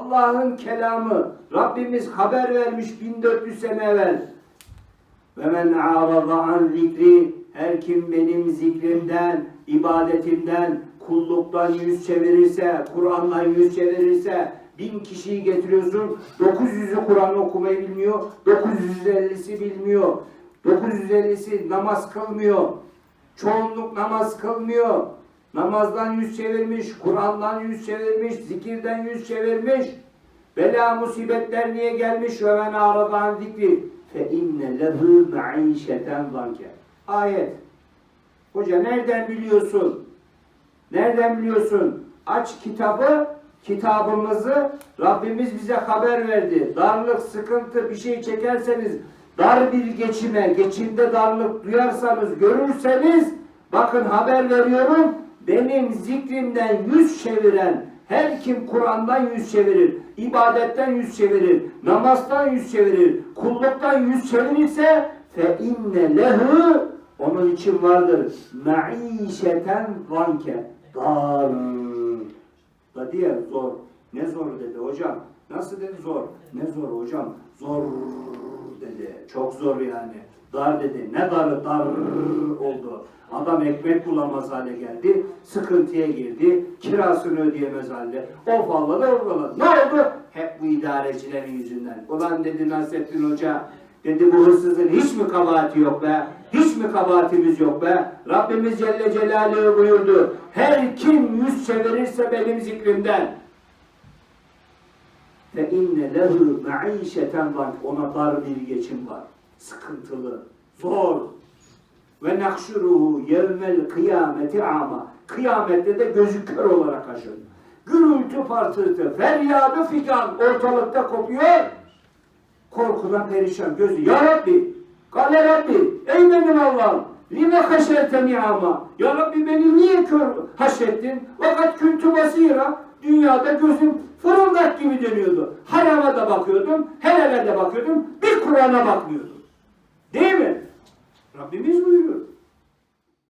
Allah'ın kelamı. Rabbimiz haber vermiş 1400 sene evvel. Ve men a'rada an zikri her kim benim zikrimden, ibadetimden, kulluktan yüz çevirirse, Kur'an'dan yüz çevirirse, bin kişiyi getiriyorsun, 900'ü Kur'an okumayı bilmiyor, 950'si bilmiyor, 950'si namaz kılmıyor, çoğunluk namaz kılmıyor, namazdan yüz çevirmiş, Kur'an'dan yüz çevirmiş, zikirden yüz çevirmiş, bela musibetler niye gelmiş ve men aradan zikri fe inne lehu maişeten zanke. Ayet. Hoca nereden biliyorsun? Nereden biliyorsun? Aç kitabı, kitabımızı Rabbimiz bize haber verdi. Darlık, sıkıntı bir şey çekerseniz, dar bir geçime, geçimde darlık duyarsanız, görürseniz, bakın haber veriyorum, benim zikrimden yüz çeviren, her kim Kur'an'dan yüz çevirir, ibadetten yüz çevirir, namazdan yüz çevirir, kulluktan yüz çevirirse fe inne lehu onun için vardır. Maişeten ranke. Dar. Da diye zor. Ne zor dedi hocam. Nasıl dedi zor? Ne zor hocam? Zor dedi. Çok zor yani. Dar dedi. Ne darı dar oldu. Adam ekmek bulamaz hale geldi. Sıkıntıya girdi. Kirasını ödeyemez halde. O falladı o falladı. Ne oldu? Hep bu idarecilerin yüzünden. Ulan dedi Nasrettin Hoca Dedi bu hırsızın hiç mi kabahati yok be? Hiç mi kabahatimiz yok be? Rabbimiz Celle Celaluhu buyurdu. Her kim yüz çevirirse benim zikrimden fe inne lehu maişeten var. Ona dar bir geçim var. Sıkıntılı, zor. Ve nakşuruhu yevmel kıyameti ama. Kıyamette de gözü kör olarak aşın. Gürültü partırtı, feryadı figan ortalıkta kopuyor. Korkudan perişan gözü. Ya Rabbi, Kale Rabbi, ey benim Allah'ım, lime haşerteni ama. Ya Rabbi beni niye kör haşettin? Fakat küntü basira, dünyada gözüm fırıldak gibi dönüyordu. Harama da bakıyordum, helale de bakıyordum, bir Kur'an'a bakmıyordum. Değil mi? Rabbimiz buyuruyor.